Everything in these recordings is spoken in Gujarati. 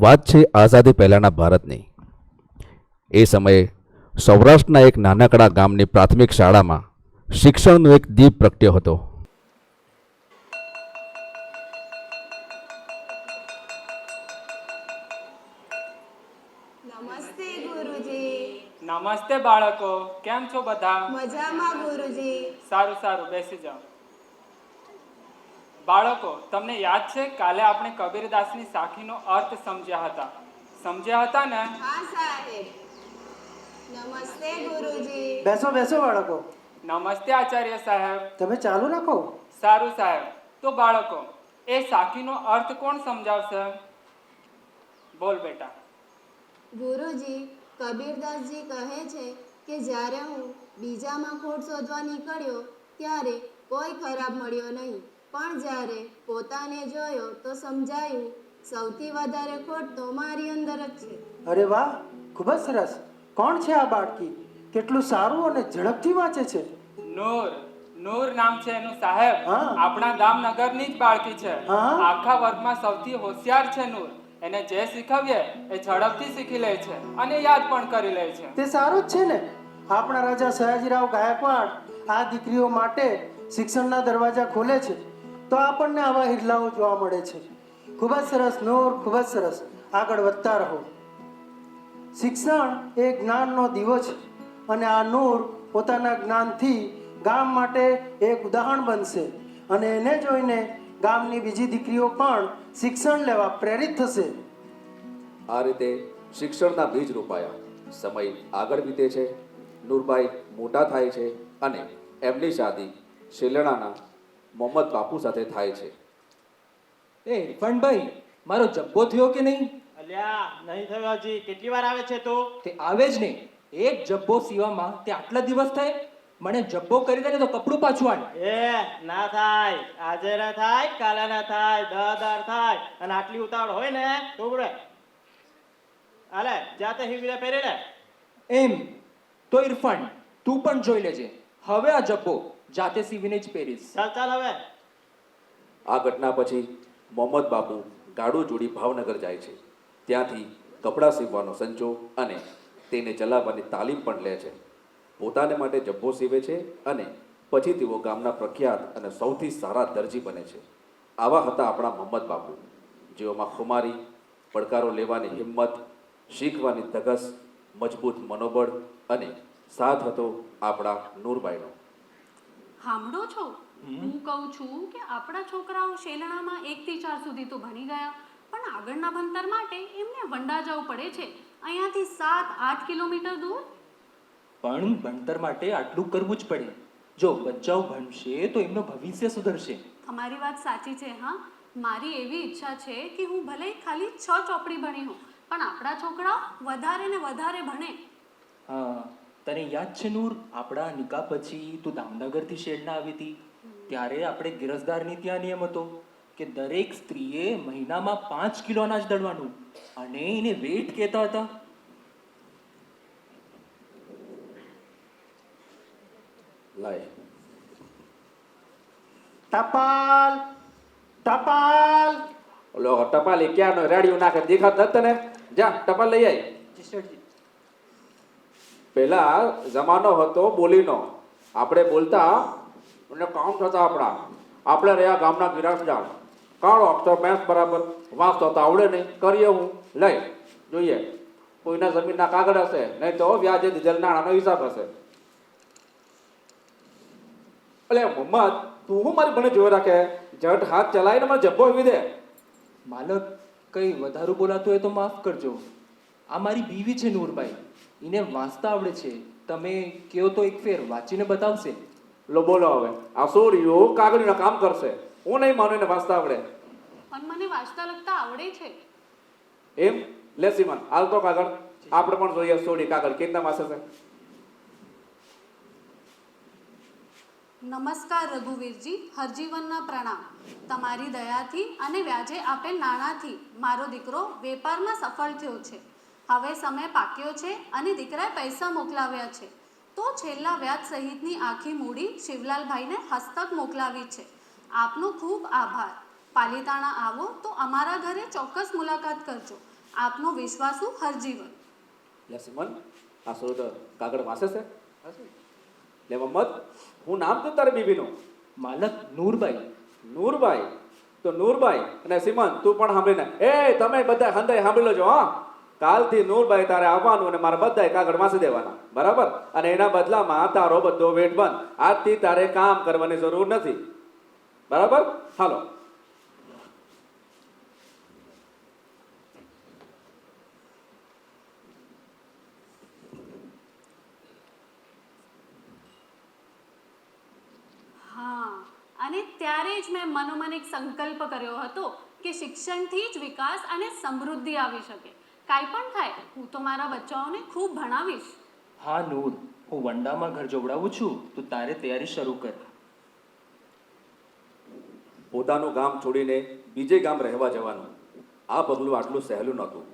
વાત છે આઝાદી પહેલાંના ભારતની. એ સમયે સૌરાષ્ટ્રના એક નાનકડા ગામની પ્રાથમિક શાળામાં શિક્ષણનો એક દીપ પ્રગટ્યો હતો. નમસ્તે ગુરુજી. નમસ્તે બાળકો કેમ છો બધા? મજામાં ગુરુજી. સારું સારું બેસી જાઓ. બાળકો તમને યાદ છે કાલે આપણે કબીરદાસની સાખીનો અર્થ સમજ્યા હતા. સમજ્યા હતા ને? હા સાહેબ. નમસ્તે ગુરુજી. બેસો બેસો બાળકો. નમસ્તે આચાર્ય સાહેબ. તમે ચાલુ રાખો. સારું સાહેબ. તો બાળકો એ સાખીનો અર્થ કોણ સમજાવશે? બોલ બેટા. ગુરુજી કબીરદાસજી કહે છે કે જ્યારે હું બીજામાં ખોટ શોધવા નીકળ્યો ત્યારે કોઈ ખરાબ મળ્યો નહીં. પણ જ્યારે પોતાને જોયો તો સમજાયું સૌથી વધારે ખોટ તો મારી અંદર જ છે. અરે વાહ ખૂબ જ સરસ. કોણ છે આ બાળકી? કેટલું સારું અને ઝડપથી વાંચે છે. નૂર નૂર નામ છે એનું સાહેબ. હા. આપણા ગામનગરની જ બાળકી છે. હા. આખા વર્ગમાં સૌથી હોશિયાર છે નૂર. એને જે શીખવીએ એ ઝડપથી શીખી લે છે અને યાદ પણ કરી લે છે. તે સારું જ છે ને? આપણા રાજા સયાજીરાવ ગાયકવાડ આ દીકરીઓ માટે શિક્ષણના દરવાજા ખોલે છે. તો આપણને આવા હિરલાઓ જોવા મળે છે. ખૂબ જ સરસ, નૂર ખૂબ જ સરસ. આગળ વધતા રહો. શિક્ષણ એ જ્ઞાનનો દીવો છે અને આ નૂર પોતાના જ્ઞાનથી ગામ માટે એક ઉદાહરણ બનશે અને એને જોઈને ગામની બીજી દીકરીઓ પણ શિક્ષણ લેવા પ્રેરિત થશે. આ રીતે શિક્ષણના બીજ રોપાયા. સમય આગળ વીતે છે. નૂરબાઈ મોટા થાય છે અને એમની શાદી શેલણાના મોહમ્મદ બાપુ સાથે થાય છે. એ ભાઈ મારો જબ્બો થયો કે નહીં? અલ્યા નહીં થયો હજી. કેટલી વાર આવે છે તો? તે આવે જ નહીં. એક જબ્બો સીવામાં તે આટલા દિવસ થાય? મને જબ્બો કરી દે ને તો કપડું પાછું આણ. એ ના થાય. આજે ના થાય કાલે ના થાય દહ દાર થાય. અને આટલી ઉતાવળ હોય ને તો બરે આલે જાતે હિવીરે પહેરી લે એમ. તો ઇરફાન તું પણ જોઈ લેજે. હવે આ જબ્બો. જાતે સીવીને જ પહેરીશ. ચાલ ચાલ હવે. આ ઘટના પછી મોહમ્મદ બાપુ ગાડું જોડી ભાવનગર જાય છે. ત્યાંથી કપડાં સીવવાનો સંચો અને તેને ચલાવવાની તાલીમ પણ લે છે. પોતાને માટે જબ્બો સીવે છે અને પછી તેઓ ગામના પ્રખ્યાત અને સૌથી સારા દરજી બને છે. આવા હતા આપણા મોહમ્મદ બાપુ. જેઓમાં ખુમારી પડકારો લેવાની હિંમત શીખવાની ધગસ મજબૂત મનોબળ અને સાથ હતો આપણા નૂરબાઈનો સાંભળો છો? હું કહું છું કે આપણા છોકરાઓ શેલણામાં એકથી ચાર સુધી તો ભણી ગયા પણ આગળના ભણતર માટે એમને વંડા જવું પડે છે. અહીંયાથી સાત આઠ કિલોમીટર દૂર? પણ ભણતર માટે આટલું કરવું જ પડે. જો બચ્ચાઓ ભણશે તો એમનું ભવિષ્ય સુધરશે. તમારી વાત સાચી છે હા. મારી એવી ઈચ્છા છે કે હું ભલે ખાલી છ ચોપડી ભણી હોઉં પણ આપણા છોકરાઓ વધારે ને વધારે ભણે. હા. તને યાદ છે નૂર? આપણા નિકા પછી તું દામનગરથી શેડના આવી હતી? ત્યારે આપણે ગિરસદારની ત્યાં નિયમ હતો કે દરેક સ્ત્રીએ મહિનામાં પાંચ કિલો અનાજ દળવાનું અને એને વેટ કહેતા હતા. લાય. ટપાલ ટપાલ. ઓલો ટપાલ એ ક્યાંનો રેડિયો નાખે દેખાત તને? જા ટપાલ લઈ આય. પેલા જમાનો હતો બોલીનો. આપણે બોલતા અને કામ થતા આપણા. આપણે રહ્યા ગામના ગિરાસદાર. કાળો અક્ષર મેસ બરાબર. વાંચતો તો આવડે નહીં. કરીએ હું. લઈ, જોઈએ. કોઈના જમીનના કાગળ હશે, નહીં તો વ્યાજે દીધેલ નાણાનો હિસાબ હશે. અલે મોહમ્મદ, તું હું મારી મને જોઈ રાખે? જટ હાથ ચલાવીને મને જબ્બો આવી દે. માલક, કંઈ વધારું બોલાતું હોય તો માફ કરજો. આ મારી બીવી છે નૂરભાઈ. એને વાંચતા આવડે છે. તમે કહો તો એક ફેર વાંચીને બતાવશે. લો બોલો હવે. આ સોરીઓ કાગળીના કામ કરશે. હું નહીં માનું એને વાંચતા આવડે. પણ મને વાંચતા લખતા આવડે છે. એમ? લે સીમન હાલ તો કાગળ. આપણે પણ જોઈએ સોડી કાગળ કેટલા વાંચે છે. નમસ્કાર રઘુવીરજી. હરજીવનના પ્રણામ. તમારી દયાથી અને વ્યાજે આપેલ નાણાંથી મારો દીકરો વેપારમાં સફળ થયો છે. હવે સમય પાક્યો છે અને દીકરાએ પૈસા મોકલાવ્યા છે. તો છેલ્લા વ્યાજ સહિતની આખી મૂડી શિવલાલભાઈને હસ્તક મોકલાવી છે. આપનો ખૂબ આભાર. પાલીતાણા આવો તો અમારા ઘરે ચોક્કસ મુલાકાત કરજો. આપનો વિશ્વાસુ હરજીવન. લે સિમન આ શું તો કાગળ વાંચે છે? લે મમ્મદ હું નામ તો તારી બીબીનું. માલક નૂરબાઈ. નૂરબાઈ? તો નૂરબાઈ. અને સિમન તું પણ સાંભળીને. એ તમે બધા હંદાઈ સાંભળી લેજો હા. કાલથી નૂરભાઈ તારે આવવાનું અને મારા બધા કાગળ વાંચી દેવાના. બરાબર? અને એના બદલામાં તારો બધો વેટ બંધ. આજથી તારે કામ કરવાની જરૂર નથી. બરાબર? હાલો. અને ત્યારે જ મેં મનોમન એક સંકલ્પ કર્યો હતો કે શિક્ષણથી જ વિકાસ અને સમૃદ્ધિ આવી શકે. કાંઈ પણ થાય હું તો મારા બચ્ચાઓને ખૂબ ભણાવીશ. હા નૂર હું વંડામાં ઘર જોવડાવું છું તું તારે તૈયારી શરૂ કર. પોતાનું ગામ છોડીને બીજે ગામ રહેવા જવાનું. આ પગલું આટલું સહેલું નહોતું.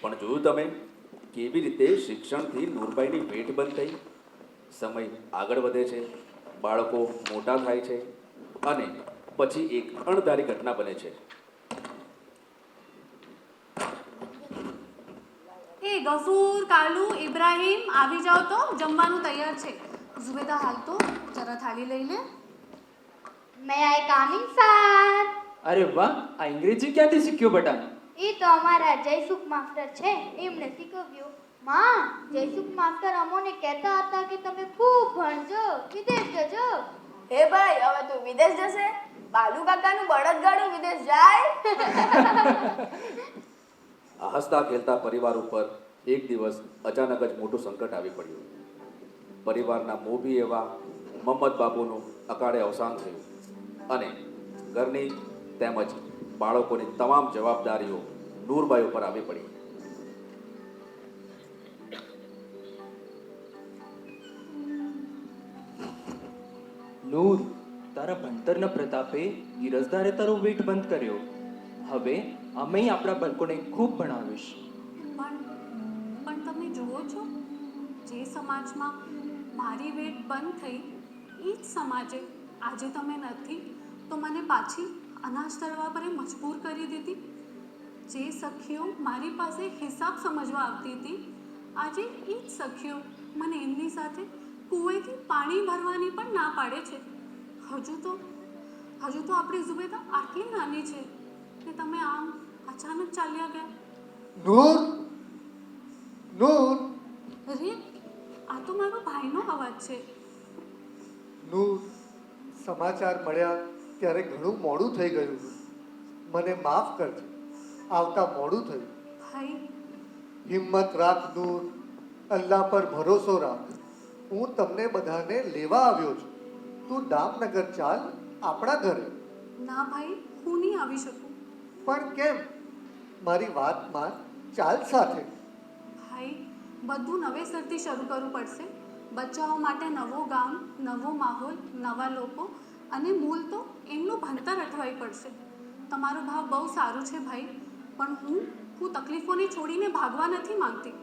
પણ જોયું તમે કેવી રીતે શિક્ષણથી નૂરબાઈની પેટ બંધ થઈ? સમય આગળ વધે છે બાળકો મોટા થાય છે અને પછી એક અણધારી ઘટના બને છે એ ગફૂર કાલુ ઇબ્રાહિમ આવી જાઓ તો જમવાનું તૈયાર છે ઝુબેદા હાલ તો જરા થાળી લઈ લે મે I કમિંગ સર અરે વાહ આ અંગ્રેજી ક્યાંથી શીખ્યો બેટા એ તો અમારા જયસુખ માસ્ટર છે એમણે શીખવ્યું માં જયસુખ માસ્ટર અમોને કહેતા હતા કે તમે ખૂબ ભણજો વિદેશ જજો હે ભાઈ હવે તું વિદેશ જશે બાલુ કાકાનું બળદગાડું વિદેશ જાય હસતા ખેલતા પરિવાર ઉપર એક દિવસ અચાનક જ મોટું સંકટ આવી પડ્યું. પરિવારના મોભી એવા મમ્મદ બાબુનું અકાળે અવસાન થયું અને ઘરની તેમજ બાળકોની તમામ જવાબદારીઓ નૂરબાઈ ઉપર આવી પડી. નૂર, તારા ભણતરના પ્રતાપે ગિરજદારે તારો વેટ બંધ કર્યો. હવે અમે આપણા બાળકોને ખૂબ ભણાવીશ. જે સમાજમાં મારી વેટ બંધ થઈ એ જ સમાજે આજે તમે નથી તો મને પાછી અનાજ તળવા પર મજબૂર કરી દીધી. જે સખીઓ મારી પાસે હિસાબ સમજવા આવતી હતી આજે એ જ સખીઓ મને એમની સાથે કૂવેથી પાણી ભરવાની પણ ના પાડે છે. હજુ તો હજુ તો આપણી ઝુબેદા આટલી નાની છે કે તમે આમ અચાનક ચાલ્યા ગયા. નૂર નૂર. અરે આ તો મારો ભાઈનો અવાજ છે. નું સમાચાર મળ્યા ત્યારે ઘણું મોડું થઈ ગયું. મને માફ કરજો. આવતા મોડું થયું. ભાઈ. હિંમત રાખ દૂર. અલ્લાહ પર ભરોસો રાખ. હું તમને બધાને લેવા આવ્યો છું. તું દામનગર ચાલ આપણા ઘરે. ના ભાઈ હું નહીં આવી શકું. પણ કેમ? મારી વાત માન ચાલ સાથે. બધું નવેસરથી શરૂ કરવું પડશે. બચ્ચાઓ માટે નવો ગામ નવો માહોલ નવા લોકો અને મૂળ તો એમનું ભણતર અટવાઈ પડશે. તમારો ભાવ બહુ સારું છે ભાઈ પણ હું હું તકલીફોને છોડીને ભાગવા નથી માંગતી.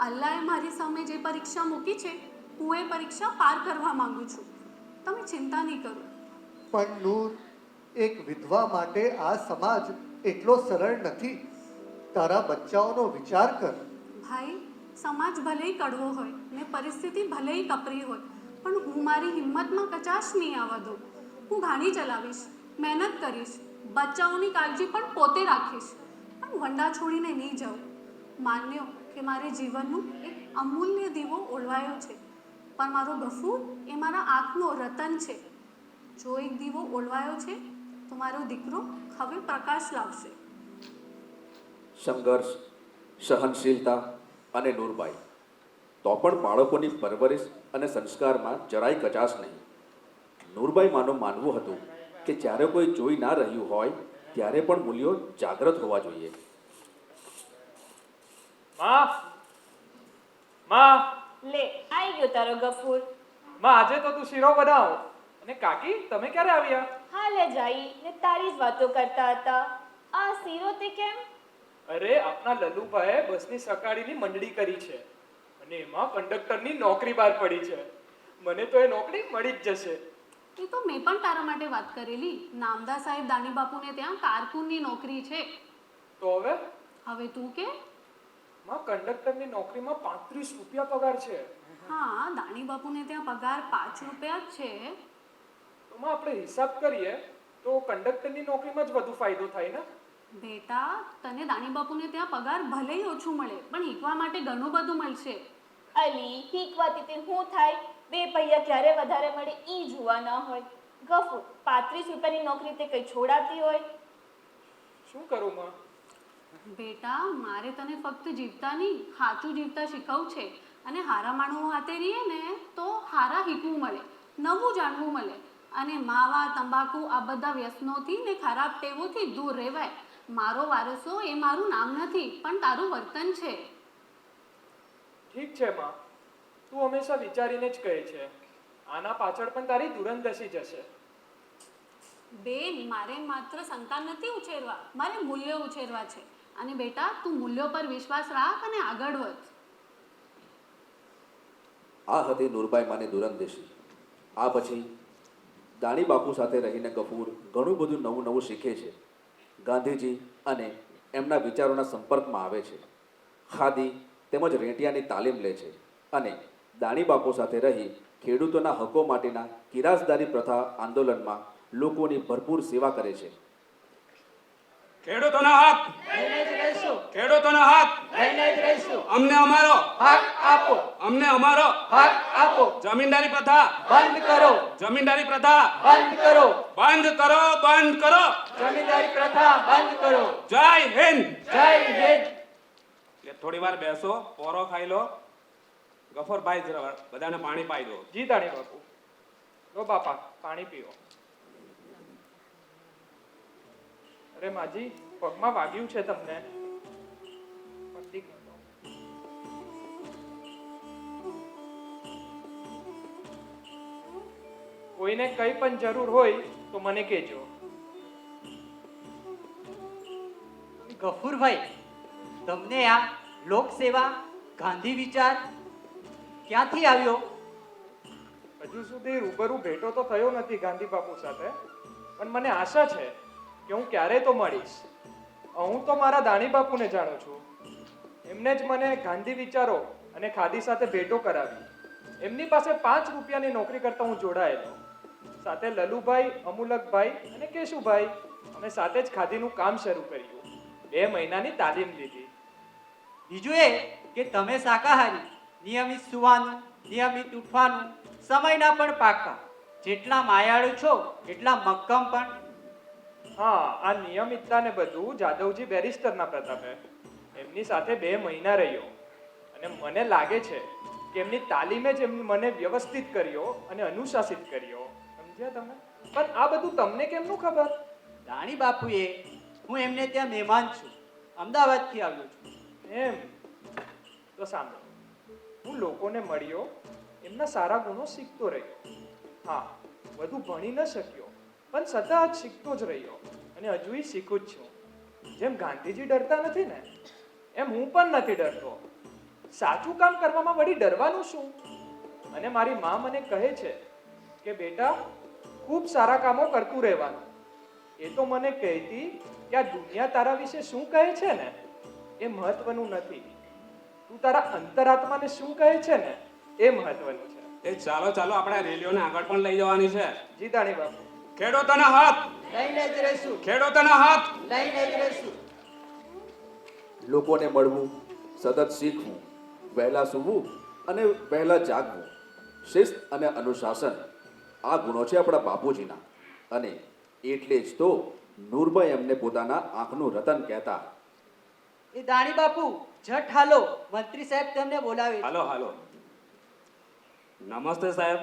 અલ્લાહે મારી સામે જે પરીક્ષા મૂકી છે હું એ પરીક્ષા પાર કરવા માંગુ છું. તમે ચિંતા નહીં કરો. પણ નૂર એક વિધવા માટે આ સમાજ એટલો સરળ નથી. તારા બચ્ચાઓનો વિચાર કર. ભાઈ સમાજ ભલેય કડવો હોય ને પરિસ્થિતિ ભલેય કપરી હોય, પણ હું મારી હિંમતમાં કચાશ નહીં આવવા દઉં. હું ગાડી ચલાવીશ, મહેનત કરીશ, બચ્ચાઓની કાળજી પણ પોતે રાખીશ, પણ વંડા છોડીને નહીં જાઉં. માન્યો કે મારે જીવનનું એક અમૂલ્ય દીવો ઓળવાયો છે, પણ મારો ગફૂર એ મારા આંખનો રતન છે. જો એક દીવો ઓળવાયો છે, તો મારો દીકરો હવે પ્રકાશ લાવશે. સંઘર્ષ, સહનશીલતા અને નૂરબાઈ. તો પણ બાળકોની પરવરિશ અને સંસ્કારમાં જરાય કચાશ નહીં. નૂરબાઈ માનું માનવું હતું કે જ્યારે કોઈ જોઈ ના રહ્યું હોય ત્યારે પણ મૂલ્યો જાગ્રત હોવા જોઈએ. માં! માં! લે આવી ગયો તારો ગફૂર. માં આજે તો તું શીરો બનાવ. અને કાકી તમે ક્યારે આવ્યા? હા લે જાઈ. ને તારી જ વાતો કરતા હતા. આ શીરો તે કેમ? અરે આપના લલુભાઈએ બસની સકાળીની મંડળી કરી છે. અને એમાં કંડક્ટરની નોકરી બહાર પડી છે. મને તો એ નોકરી મળી જ જશે. એ તો મેં પણ તારા માટે વાત કરેલી. નામદા સાહેબ દાની બાપુને ત્યાં કારકુનની નોકરી છે. તો હવે? હવે તું કે? માં કંડક્ટરની નોકરીમાં પાંત્રીસ રૂપિયા પગાર છે. હા દાણી બાપુને ત્યાં પગાર પાંચ રૂપિયા જ છે. તો માં આપણે હિસાબ કરીએ તો કંડક્ટરની નોકરીમાં જ વધુ ફાયદો થાય ને? બેટા તને દાણી બાપુને ત્યાં પગાર ભલે ઓછું મળે પણ હીકવા માટે ઘણું બધું મળશે. અલી હીકવાથી તે હું થાય? બે પૈયા ક્યારે વધારે મળે ઈ જોવા ન હોય. ગફુ પાંત્રીસ રૂપિયાની નોકરી તે કઈ છોડાતી હોય? શું કરું માં? બેટા મારે તને ફક્ત જીવતા નહીં સાચું જીવતા શીખવું છે. અને હારા માણવું હાથે રહીએ ને તો હારા હીકવું મળે નવું જાણવું મળે. અને માવા તંબાકુ આ બધા વ્યસનોથી ને ખરાબ ટેવોથી દૂર રહેવાય. મારો વારસો એ મારું નામ નથી પણ તારું વર્તન છે. ઠીક છે માં. તું હંમેશા વિચારીને જ કહે છે. આના પાછળ પણ તારી દુરંદશી જશે. બેન મારે માત્ર સંતાન નથી ઉછેરવા મારે મૂલ્યો ઉછેરવા છે. અને બેટા તું મૂલ્યો પર વિશ્વાસ રાખ અને આગળ વધ. આ હતી નૂરબાઈ માને દુરંદેશી. આ પછી દાણી બાપુ સાથે રહીને કપૂર ઘણું બધું નવું નવું શીખે છે. ગાંધીજી અને એમના વિચારોના સંપર્કમાં આવે છે. ખાદી તેમજ રેંટિયાની તાલીમ લે છે અને દાણી બાપુ સાથે રહી ખેડૂતોના હકો માટેના કિરાસદારી પ્રથા આંદોલનમાં લોકોની ભરપૂર સેવા કરે છે. ખેડૂતોના હક! ખેડૂતોના હક અમને અમારો. હક આપો. અમને અમારો. હક આપો. જમીનદારી પ્રથા. બંધ કરો. જમીનદારી પ્રથા. બંધ કરો. બંધ કરો બંધ કરો. જમીનદારી પ્રથા બંધ કરો. જય હિન્દ. જય હિન્દ. એટલે થોડી વાર બેસો પોરો ખાઈ લો. ગફરભાઈ જરા બધાને પાણી પાઈ દો. જી તાણી બાપુ. લો બાપા પાણી પીઓ. અરે માજી પગમાં વાગ્યું છે તમને. કોઈને કંઈ પણ જરૂર હોય તો મને કહેજો. ગફુરભાઈ તમને આ લોકસેવા ગાંધી વિચાર ક્યાંથી આવ્યો? હજુ સુધી રૂબરૂ ભેટો તો થયો નથી ગાંધી બાપુ સાથે પણ મને આશા છે કે હું ક્યારે તો મળીશ. હું તો મારા દાણી બાપુને જાણું છું. એમને જ મને ગાંધી વિચારો અને ખાદી સાથે ભેટો કરાવી. એમની પાસે પાંચ રૂપિયાની નોકરી કરતા હું જોડાયેલો. સાથે લલુભાઈ, અમુલકભાઈ અને કેશુભાઈ અમે સાથે જ ખાદીનું કામ શરૂ કર્યું. બે મહિનાની તાલીમ લીધી. બીજું એ કે તમે શાકાહારી, નિયમિત સુવાનું, નિયમિત ઉઠવાનું, સમયના પણ પાકા. જેટલા માયાળુ છો, એટલા મક્કમ પણ. હા, આ નિયમિતતા ને બધું જાદવજી બેરિસ્ટરના પ્રતાપે એમની સાથે બે મહિના રહ્યો. અને મને લાગે છે કે એમની તાલીમે જ એમ મને વ્યવસ્થિત કર્યો અને અનુશાસિત કર્યો. સમજ્યા તમે પણ આ બધું તમને કેમનું ખબર? રાણી બાપુએ હું એમને ત્યાં મહેમાન છું. અમદાવાદથી આવ્યો છું. એમ? તો સાંભળો. હું લોકોને મળ્યો એમના સારા ગુણો શીખતો રહ્યો. હા વધુ ભણી ન શક્યો પણ સતત શીખતો જ રહ્યો. અને હજુય શીખું જ છું. જેમ ગાંધીજી ડરતા નથી ને એમ હું પણ નથી ડરતો. સાચું કામ કરવામાં વળી ડરવાનું શું? અને મારી મા મને કહે છે કે બેટા ખૂબ સારા કામો કરતું રહેવાનું. એ તો મને કહેતી કે આ દુનિયા તારા વિશે શું કહે છે ને? એ મહત્વનું નથી. તું તારા અંતરાત્માને શું કહે છે ને? એ મહત્વનું છે. એ ચાલો ચાલો આપણે રેલીઓને આગળ પણ લઈ જવાની છે. જીતાણી બાપુ. ખેડૂતોના હાથ! લઈને જ રહીશું. ખેડૂતોના હાથ! લઈને જ રહીશું. લોકોને મળવું સતત શીખવું વહેલા સૂવું અને વહેલા જાગવું શિસ્ત અને અનુશાસન. આ ગુણો છે આપણા બાપુજીના. અને એટલે જ તો નૂરભાઈ એમને પોતાના આંખનું રતન કહેતા. એ દાણી બાપુ જટ હાલો. મંત્રી સાહેબ તમને બોલાવે હાલો હાલો. નમસ્તે સાહેબ.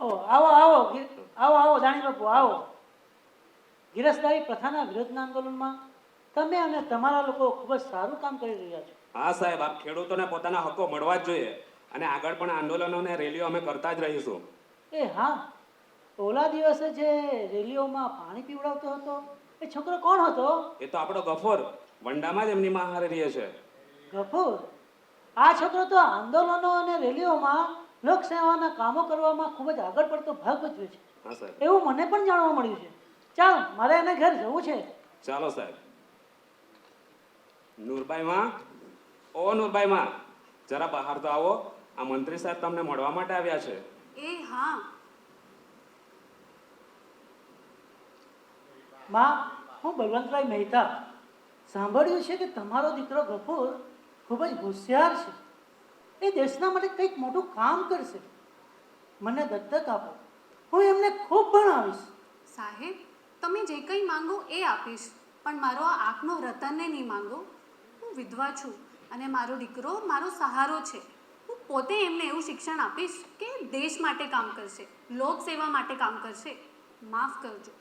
ઓ આવો આવો ગિર- આવો આવો દાણી બાપુ આવો. ગિરસદારી પ્રથાના વિરોધના આંદોલનમાં તમે અને તમારા લોકો ખૂબ જ સારું કામ કરી રહ્યા છો. હા સાહેબ આપ ખેડૂતોને પોતાના હકો મળવા જ જોઈએ. અને આગળ પણ આંદોલનો અને રેલીઓ અમે કરતા જ રહીશું. એ હા ઓલા દિવસે જે રેલીઓમાં પાણી પીવડાવતો હતો એ છોકરો કોણ હતો? એ તો આપણો ગફોર. વંડામાં જ એમની માં હારે રહે છે. ગફોર? આ છોકરો તો આંદોલનો અને રેલીઓમાં લોકસેવાના કામો કરવામાં ખૂબ જ આગળ પડતો ભાગ ભજવે છે. હા સાહેબ. એવું મને પણ જાણવા મળ્યું છે. ચાલ મારે એને ઘર જવું છે. ચાલો સાહેબ. નૂરબાઈ માં? ઓ નૂરબાઈ માં જરા બહાર તો આવો. આ મંત્રી સાહેબ તમને મળવા માટે આવ્યા છે. એ હા. માં હું બલવંતરાય મહેતા. સાંભળ્યું છે કે તમારો દીકરો ગફૂર ખૂબ જ હોશિયાર છે. એ દેશના માટે કંઈક મોટું કામ કરશે. મને દત્તક આપો. હું એમને ખૂબ ભણાવીશ. સાહેબ તમે જે કંઈ માંગો એ આપીશ. પણ મારો આ આંખનો રતનને નહીં માંગો. હું વિધવા છું અને મારો દીકરો મારો સહારો છે. પોતે એમને એવું શિક્ષણ આપીશ કે દેશ માટે કામ કરશે લોક સેવા માટે કામ કરશે. માફ કરજો.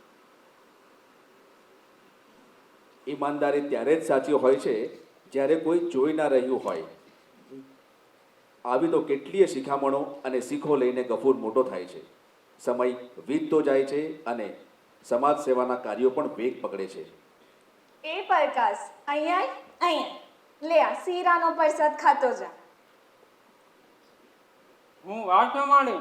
ઈમાનદારી ત્યારે જ સાચી હોય છે જ્યારે કોઈ જોઈ ના રહ્યું હોય. આવી તો કેટલીય શિખામણો અને શીખો લઈને ગફૂર મોટો થાય છે. સમય વીતતો જાય છે અને સમાજ સેવાના કાર્યો પણ વેગ પકડે છે. એ પ્રકાશ અહીંયા અહીંયા. લે આ શીરાનો પરસાદ ખાતો જા. હું વાત પ્રમાણે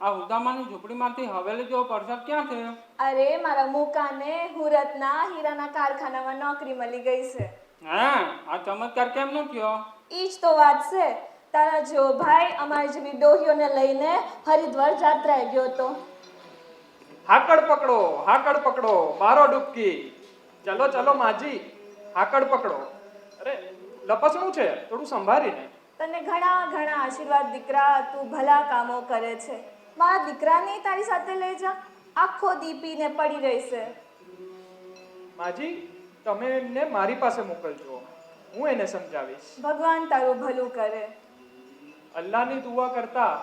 આ ઉદામાની ઝૂંપડીમાંથી હવેલી જેવો પરસાદ ક્યાં છે અરે મારા મુકાને હુરતના હીરાના કારખાનામાં નોકરી મળી ગઈ છે. હા આ ચમત્કાર કેમ નો થયો? ઈ જ તો વાત છે. તારા જો ભાઈ અમારી જેવી ડોહીઓને લઈને હરિદ્વાર જાત્રાએ ગયો હતો. હાકડ પકડો હાકડ પકડો મારો ડૂબકી. ચલો ચલો માજી. હાકડ પકડો. અરે લપસણું છે થોડું સંભાળીને. તને ઘણા ઘણા આશીર્વાદ દીકરા તું ભલા કામો કરે છે. મારા દીકરાને તારી સાથે લઈ જા. આખો દીપીને પડી રહેશે. માજી તમે એમને મારી પાસે મોકલજો. હું એને સમજાવીશ. ભગવાન તારું ભલું કરે. અલ્લાહની દુઆ કરતા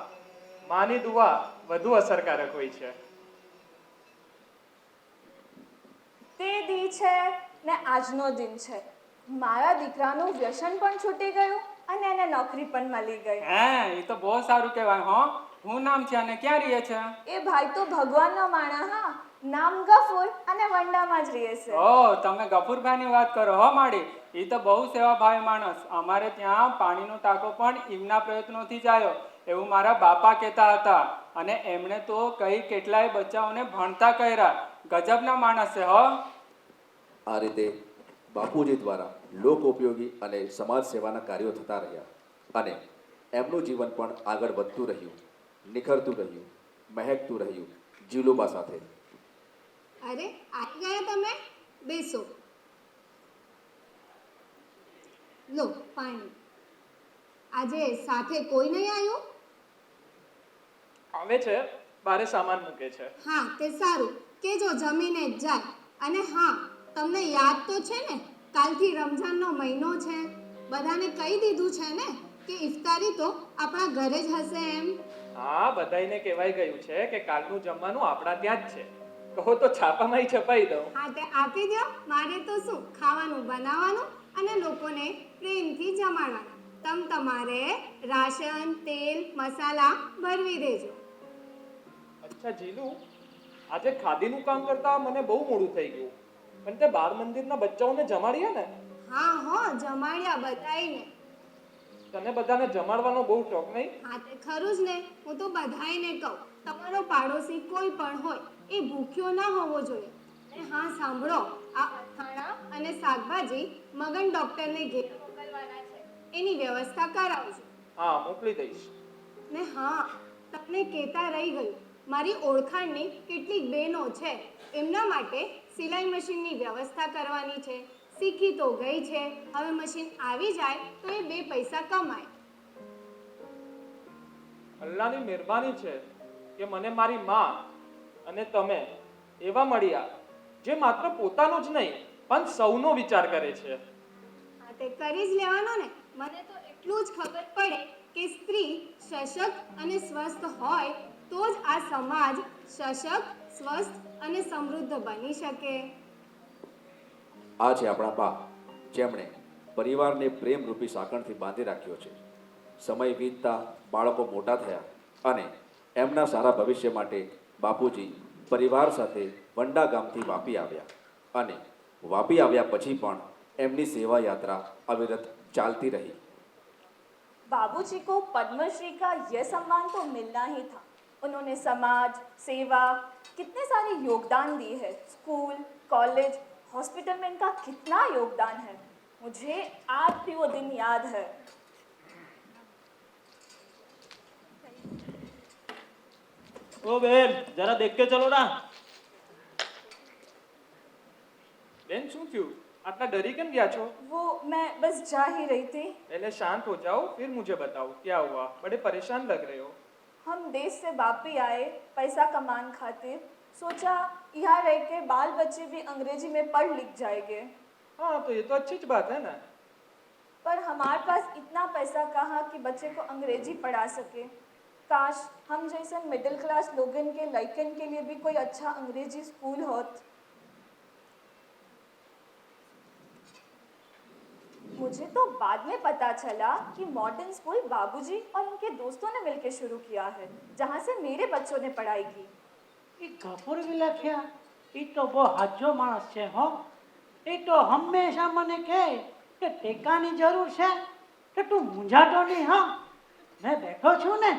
માની દુઆ વધુ અસરકારક હોય છે. તે દી છે ને આજનો દિન છે. મારા દીકરાનું વ્યસન પણ છૂટી ગયું. અને એને નોકરી પણ મળી ગઈ. હા એ તો બહુ સારું કહેવાય હો. હું નામ છે અને ક્યાં રહે છે? એ ભાઈ તો ભગવાનનો માણા હા. નામ ગફુર અને વંડામાં જ રહે છે. ઓ તમે ગફુરભાઈની વાત કરો હો માડી. એ તો બહુ સેવાભાવી માણસ. અમારે ત્યાં પાણીનો ટાંકો પણ એમના પ્રયત્નોથી જ આવ્યો એવું મારા બાપા કહેતા હતા. અને એમણે તો કઈ કેટલાય બચ્ચાઓને ભણતા કર્યા. ગજબના માણસ છે હો. આ રીતે બાપુજી દ્વારા લોક ઉપયોગી અને સમાજ સેવાના કાર્યો થતા રહ્યા અને એમનું જીવન પણ આગળ વધતું રહ્યું નિખરતું રહ્યું મહેકતું રહ્યું જીલુબા સાથે. અરે આવી ગયા તમે? બેસો. લો પાણી. આજે સાથે કોઈ નહીં આવ્યું? આવે છે બારે સામાન મૂકે છે. હા તે સારું. કે જો જમીને જ જાય. અને હા તમને યાદ તો છે ને? કાલથી રમઝાનનો મહિનો છે. બધાને કહી દીધું છે ને કે ઇફતારી તો આપણા ઘરે જ હશે એમ. હા બધાયને કહેવાય ગયું છે કે કાલનું જમવાનું આપણા ત્યાં જ છે. કહો તો છાપામાં છપાઈ દઉં. હા તે આપી દો. મારે તો શું? ખાવાનું બનાવવાનું અને લોકોને પ્રેમથી જમાડવાનું. તમ તમારે રાશન તેલ મસાલા ભરવી દેજો. અચ્છા જીલુ. આજે ખાદીનું કામ કરતા મને બહુ મોડું થઈ ગયું. પણ તે બાળ મંદિરના બચ્ચાઓને જમાડ્યા ને? હા હો જમાડ્યા બધાઈને તને બધાને જમાડવાનો બહુ શોખ નહીં? હા તે ખરું જ ને. હું તો બધાઈને કહું તમારો પાડોશી કોઈ પણ હોય એ ભૂખ્યો ના હોવો જોઈએ. અને હા સાંભળો આ અથાણા અને શાકભાજી મગન ડોક્ટરને ઘેર મોકલવાના છે. એની વ્યવસ્થા કરાવજો. હા મોકલી દઈશ. ને હા તમને કહેતા રહી ગયું. મારી ઓળખાણની કેટલીક બહેનો છે એમના માટે સિલાઈ મશીનની વ્યવસ્થા કરવાની છે. શીખી તો ગઈ છે. હવે મશીન આવી જાય તો એ બે પૈસા કમાય. અલ્લાહની મહેરબાની છે કે મને મારી માં અને તમે એવા મળ્યા જે માત્ર પોતાનો જ નહીં પણ સૌનો વિચાર કરે છે. તે કરી જ લેવાનો ને. મને તો એટલું જ ખબર પડે કે સ્ત્રી સશક્ત અને સ્વસ્થ હોય તો જ આ સમાજ સશક્ત સ્વસ્થ અને સમૃદ્ધ બની શકે આ છે આપણા બા જેમણે પરિવારને પ્રેમરૂપી સાંકળથી બાંધી રાખ્યો છે સમય વીતતા બાળકો મોટા થયા અને એમના સારા ભવિષ્ય માટે બાપુજી પરિવાર સાથે વંડા ગામથી વાપી આવ્યા અને વાપી આવ્યા પછી પણ એમની સેવા યાત્રા અવિરત ચાલતી રહી बाबूजी को पद्मश्री का यह सम्मान तो मिलना ही था उन्होंने समाज सेवा कितने सारे योगदान दिए हैं स्कूल कॉलेज हॉस्पिटल में इनका कितना योगदान है मुझे आज भी वो दिन याद है ઓ બેન જરા દેખ કે ચલો ના બેન શું થયું આટલા ડરી કેમ ગયા છો वो मैं बस जा ही रही थी पहले शांत हो जाओ फिर मुझे बताओ क्या हुआ बड़े परेशान लग रहे हो हम देश से वापी आए पैसा कमान खातिर। सोचा यहाँ रह के बाल बच्चे भी अंग्रेज़ी में पढ़ लिख जाएँगे। हाँ तो ये तो अच्छी बात है ना। पर हमारे पास इतना पैसा कहाँ कि बच्चे को अंग्रेज़ी पढ़ा सके। काश हम जैसे मिडिल क्लास लोगन के लड़कन के लिए भी कोई अच्छा अंग्रेज़ी स्कूल होत। मुझे तो बाद में पता चला कि मॉडर्न स्कूल बाबूजी और उनके दोस्तों ने मिलकर शुरू किया है जहाँ से मेरे बच्चों ने पढ़ाई की એ ગફુર વિલખ્યા એ તો બહુ હાજો માણસ છે હો એ તો હંમેશા મને કહે કે ટેકાની જરૂર છે કે તું મૂંઝાતો નહીં હા મેં બેઠો છું ને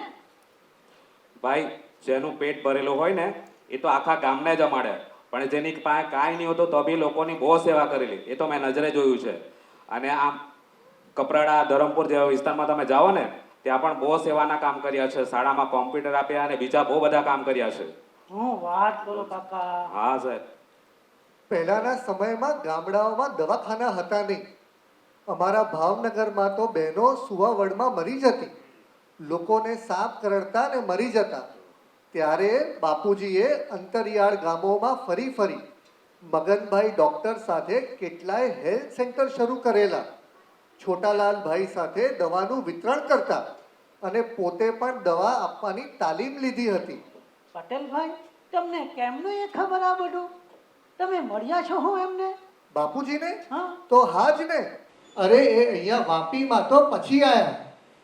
ભાઈ જેનું પેટ ભરેલું હોય ને એ તો આખા ગામને જમાડે પણ જેની પાસે કાંઈ નહીં હોતું તો બી લોકોની બહુ સેવા કરેલી એ તો મેં નજરે જોયું છે અને આમ કપરાડા ધરમપુર જેવા વિસ્તારમાં તમે જાઓ ને ત્યાં પણ બહુ સેવાના કામ કર્યા છે. શાળામાં કોમ્પ્યુટર આપ્યા અને બીજા બહુ બધા કામ કર્યા છે. હું વાત કરો કાકા. હા સાહેબ. પહેલાના સમયમાં ગામડાઓમાં દવાખાના હતા નહીં. અમારા ભાવનગરમાં તો બહેનો સુવાવડમાં મરી જતી. લોકોને સાપ કરડતા ને મરી જતા. ત્યારે બાપુજીએ અંતરિયાળ ગામોમાં ફરી ફરી મગનભાઈ ડૉક્ટર સાથે કેટલાય હેલ્થ સેન્ટર શરૂ કરેલા. છોટાલાલભાઈ સાથે દવાનું વિતરણ કરતા અને પોતે પણ દવા આપવાની તાલીમ લીધી હતી. પટેલભાઈ તમને કેમનું એ ખબર આ બધું? તમે મળ્યા છો હું એમને? બાપુજીને? તો હા જ ને. અરે એ અહીંયા વાપીમાં તો પછી આયા.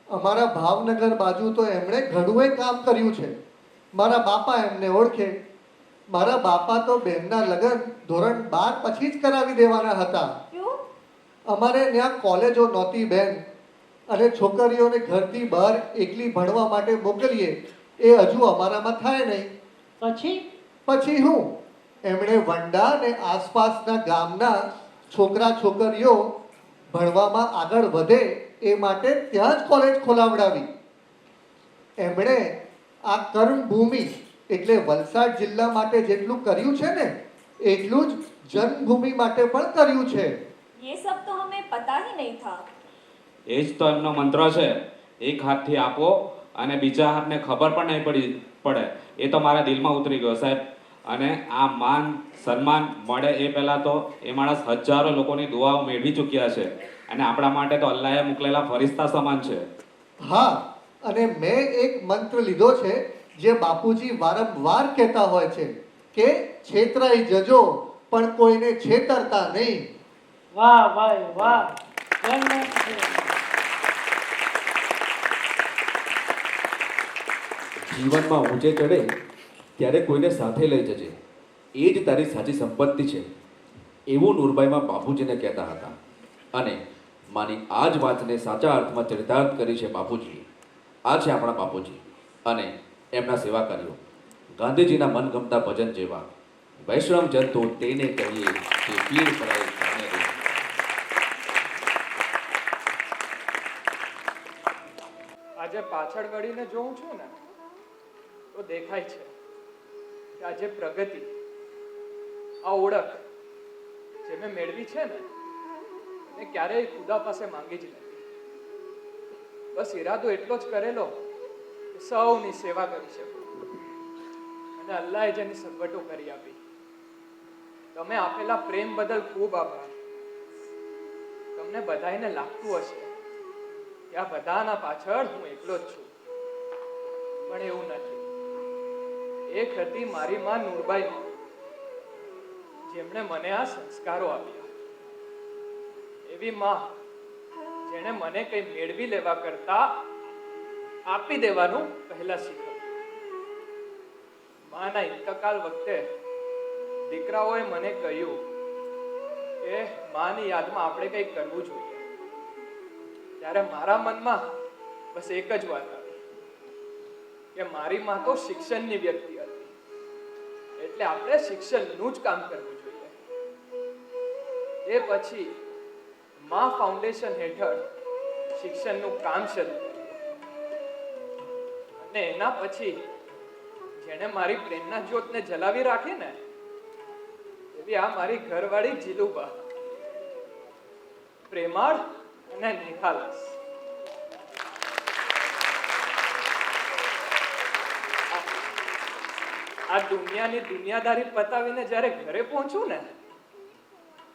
અમારા ભાવનગર બાજુ તો એમણે ઘણું કામ કર્યું છે. મારા બાપા એમને ઓળખે. મારા બાપા તો બહેનના લગ્ન ધોરણ બાર પછી જ કરાવી દેવાના હતા. અમારે ત્યાં કોલેજો નહોતી બેન. અને છોકરીઓને ઘરથી બહાર એકલી ભણવા માટે મોકલીએ એ હજુ અમારામાં થાય નહીં. પછી? પછી હું? એમણે વંડા અને આસપાસના ગામના છોકરા છોકરીઓ ભણવામાં આગળ વધે એ માટે ત્યાં જ કોલેજ ખોલાવડાવી. એમણે આ કર્મભૂમિ એટલે વલસાડ જિલ્લા માટે જેટલું કર્યું છે ને એટલું જ જન્મભૂમિ માટે પણ કર્યું છે ये सब तो हमें पता ही नहीं था એ જ તો એમનો મંત્ર છે એક હાથથી આપો અને બીજા હાથને ખબર પણ નહીં પડી પડે એ તો મારા દિલમાં ઉતરી ગયો સાહેબ અને આ માન સન્માન મળે એ પહેલાં તો એ માણસ હજારો લોકોની દુઆઓ મેળવી ચૂક્યા છે અને આપણા માટે તો અલ્લાહે મોકલેલા ફરિશ્તા સમાન છે હા અને મેં એક મંત્ર લીધો છે જે બાપુજી વારંવાર કહેતા હોય છે કે છેતરાઈ જજો પણ કોઈને છેતરતા નહીં. વાહ ભાઈ વાહ. જીવનમાં ઊંચે ચડે ત્યારે કોઈને સાથે લઈ જજે. એ જ તારી સાચી સંપત્તિ છે. એવું નૂરબાઈમાં બાપુજીને કહેતા હતા. અને માની આ જ વાતને સાચા અર્થમાં ચરિતાર્થ કરી છે બાપુજી. આ છે આપણા બાપુજી. અને એમના સેવા કાર્યો. ગાંધીજીના મનગમતા ભજન જેવા વૈષ્ણવ જન તો તેને કહીએ કે પીર પરાય આજે પાછળ વળીને જોઉં છું ને, તો દેખાય છે કે આજે પ્રગતિ, આ ઓળખ જે મેં મેળવી છે ને એને ક્યારેય ખુદા પાસે માંગી જ નથી. બસ ઈરાદો એટલો જ કરેલો સૌની સેવા કરી શકું. અને અલ્લાહે જેની સગવટો કરી આપી. તમે આપેલા પ્રેમ બદલ ખૂબ આભાર. તમને બધાને લાગતું હશે કે આ બધાના પાછળ હું એકલો જ છું. પણ એવું નથી. એક હતી મારી માં નૂરબાઈ જેમણે મને આ સંસ્કારો આપ્યા. એવી માં, જેણે મને કંઈ મેળવી લેવા કરતા આપી દેવાનું પહેલા શીખ્યું માના ઇન્તકાલ વખતે દીકરાઓએ મને કહ્યું કે, માની યાદમાં આપણે કંઈક કરવું જોઈએ. ત્યારે મારા મનમાં બસ એક જ વાત આવી, કે મારી માં તો શિક્ષણની વ્યક્તિ હતી. એટલે આપણે શિક્ષણનું જ કામ કરવું જોઈએ. એ પછી મા ફાઉન્ડેશન હેઠળ શિક્ષણનું કામ શરૂ અને એના પછી જેણે મારી પ્રેમના જ્યોતને જલાવી રાખી ને, એવી આ મારી ઘરવાળી જીલુબા. પ્રેમાળ અને નિખાલસ. આ દુનિયાની દુનિયાદારી પતાવીને જ્યારે ઘરે પહોંચું ને,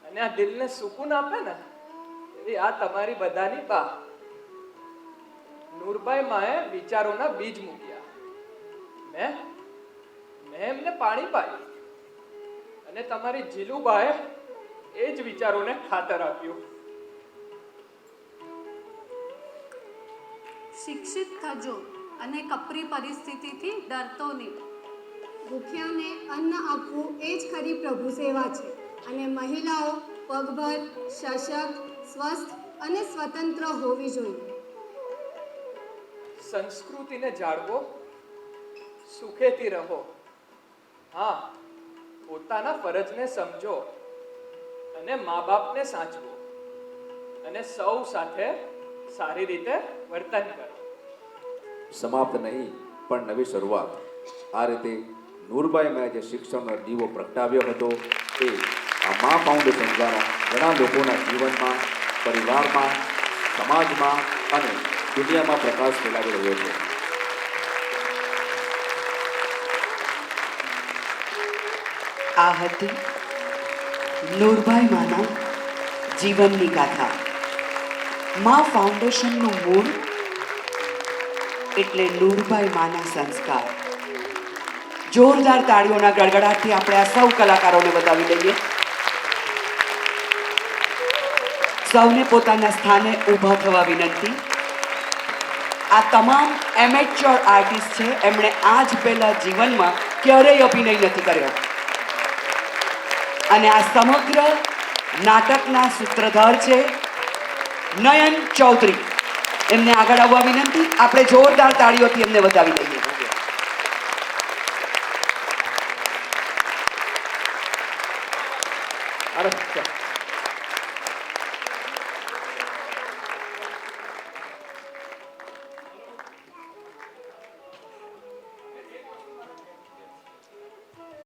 અને આ દિલને સુકૂન આપે ને એ આ તમારી બધાની બા. નૂરબાઈ માએ વિચારોના બીજ મૂક્યા. મેં મેં એમને પાણી પાડ્યું અને તમારી જીલુબાએ એ જ વિચારોને ખાતર આપ્યું. શિક્ષિત થજો અને કપરી પરિસ્થિતિથી ડરતો નહીં. ભૂખ્યાને અન્ન આપવું એ જ ખરી પ્રભુ સેવા છે. અને મહિલાઓ પગભર સશક્ત સ્વસ્થ અને સ્વતંત્ર હોવી જોઈએ. સંસ્કૃતિને જાળવો, સુખેથી રહો. હા, પોતાના ફરજને સમજો અને મા બાપને સાચવો અને સૌ સાથે સારી રીતે વર્તન કરો. સમાપ્ત નહીં, પણ નવી શરૂઆત. આ રીતે નૂરબાઈ મેં જે શિક્ષણનો દીવો પ્રગટાવ્યો હતો, એ આ મા ફાઉન્ડેશન દ્વારા ઘણા લોકોના જીવનમાં, પરિવારમાં, સમાજમાં અને દુનિયામાં પ્રકાશ ફેલાવી રહ્યો છે. આ હતી નૂરભાઈ માના જીવનની ગાથા. મા ફાઉન્ડેશનનું મૂળ એટલે નૂરભાઈ માના સંસ્કાર. જોરદાર તાળીઓના ગડગડાટથી આપણે આ સૌ કલાકારોને બતાવી લઈએ. સૌને પોતાના સ્થાને ઊભા થવા વિનંતી. આ તમામ એમેચ્યોર આર્ટિસ્ટ છે, એમણે આજ પહેલા જીવનમાં ક્યારેય અભિનય નથી કર્યો. અને આ સમગ્ર નાટકના સૂત્રધાર છે નયન ચૌધરી. એમને આગળ આવવા વિનંતી, આપણે જોરદાર તાળીઓથી એમને વધાવી લઈએ.